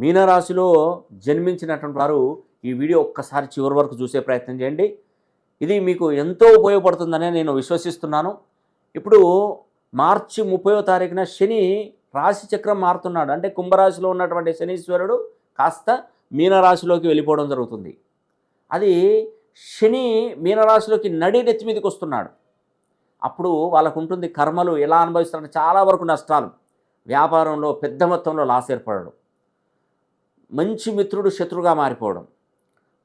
మీనరాశిలో జన్మించినటువంటి వారు ఈ వీడియో ఒక్కసారి చివరి వరకు చూసే ప్రయత్నం చేయండి. ఇది మీకు ఎంతో ఉపయోగపడుతుందనే నేను విశ్వసిస్తున్నాను. ఇప్పుడు మార్చి ముప్పయో తారీఖున శని రాశి చక్రం మారుతున్నాడు. అంటే కుంభరాశిలో ఉన్నటువంటి శనీశ్వరుడు కాస్త మీనరాశిలోకి వెళ్ళిపోవడం జరుగుతుంది. అది శని మీనరాశిలోకి నడి నెత్తి మీదకి వస్తున్నాడు. అప్పుడు వాళ్ళకు ఉంటుంది కర్మలు ఎలా అనుభవిస్తారంటే చాలా వరకు నష్టాలు. వ్యాపారంలో పెద్ద మొత్తంలో లాస్ ఏర్పడడం. మంచి మిత్రుడు శత్రుగా మారిపోవడం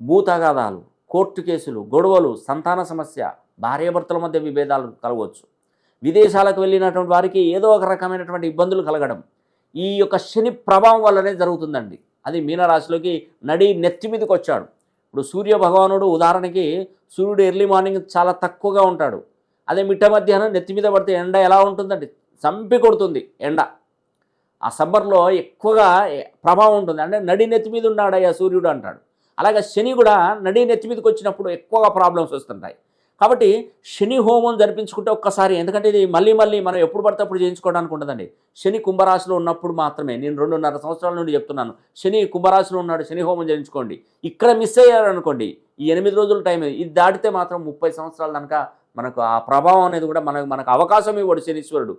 భూతగాదాలు కోర్టు కేసులు గొడవలు సంతాన సమస్య భార్యాభర్తల మధ్య విభేదాలు కలగవచ్చు. విదేశాలకు వెళ్ళినటువంటి వారికి ఏదో ఒక రకమైనటువంటి ఇబ్బందులు కలగడం ఈ యొక్క శని ప్రభావం వల్లనే జరుగుతుందండి. అది మీనరాశిలోకి నడి నెత్తి మీదకి వచ్చాడు. ఇప్పుడు సూర్య భగవానుడు ఉదాహరణకి సూర్యుడు ఎర్లీ మార్నింగ్ చాలా తక్కువగా ఉంటాడు. అదే మిట్ట మధ్యాహ్నం నెత్తి మీద పడితే ఎండ ఎలా ఉంటుందండి? చంపి కొడుతుంది ఎండ. ఆ సమ్మర్లో ఎక్కువగా ప్రభావం ఉంటుంది. అంటే నడి నెత్తి మీద ఉన్నాడయ్యా సూర్యుడు అంటాడు. అలాగే శని కూడా నడి నెత్తి మీదకి వచ్చినప్పుడు ఎక్కువగా ప్రాబ్లమ్స్ వస్తుంటాయి. కాబట్టి శని హోమం జరిపించుకుంటే ఒక్కసారి ఎందుకంటే ఇది మళ్ళీ మళ్ళీ మనం ఎప్పుడు పడితే అప్పుడు చేయించుకోవడానికి ఉండదండి. శని కుంభరాశిలో ఉన్నప్పుడు మాత్రమే నేను రెండున్నర సంవత్సరాల నుండి చెప్తున్నాను. శని కుంభరాశిలో ఉన్నాడు శని హోమం చేయించుకోండి ఇక్కడ మిస్ అయ్యారు అనుకోండి ఈ ఎనిమిది రోజుల టైం ఇది దాటితే మాత్రం ముప్పై సంవత్సరాల కనుక మనకు ఆ ప్రభావం అనేది కూడా మనకు మనకు అవకాశం ఇవ్వడు శనీశ్వరుడు.